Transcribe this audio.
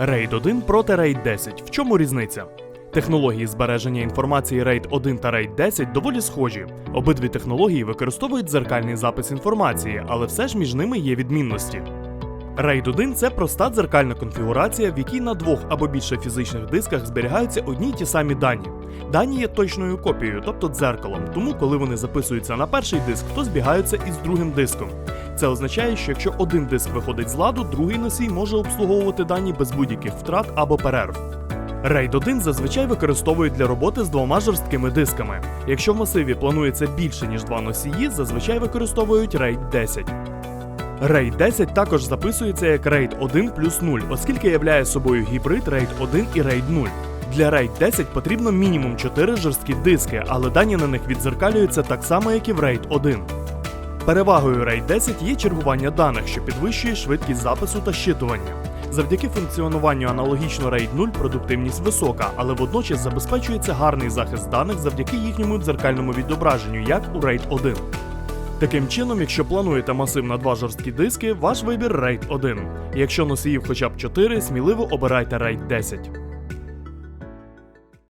RAID 1 проти RAID 10. В чому різниця? Технології збереження інформації RAID 1 та RAID 10 доволі схожі. Обидві технології використовують дзеркальний запис інформації, але все ж між ними є відмінності. RAID 1 це проста дзеркальна конфігурація, в якій на двох або більше фізичних дисках зберігаються одні й ті самі дані. Дані є точною копією, тобто дзеркалом, тому коли вони записуються на перший диск, то збігаються із другим диском. Це означає, що якщо один диск виходить з ладу, другий носій може обслуговувати дані без будь-яких втрат або перерв. RAID 1 зазвичай використовують для роботи з двома жорсткими дисками. Якщо в масиві планується більше ніж два носії, зазвичай використовують RAID 10. RAID 10 також записується як RAID 1 плюс 0, оскільки являє собою гібрид RAID 1 і RAID 0. Для RAID 10 потрібно мінімум 4 жорсткі диски, але дані на них відзеркалюються так само, як і в RAID 1. Перевагою RAID 10 є чергування даних, що підвищує швидкість запису та щитування. Завдяки функціонуванню аналогічно RAID 0 продуктивність висока, але водночас забезпечується гарний захист даних завдяки їхньому дзеркальному відображенню, як у RAID 1. Таким чином, якщо плануєте масив на два жорсткі диски, ваш вибір RAID 1. Якщо носіїв хоча б 4, сміливо обирайте RAID 10.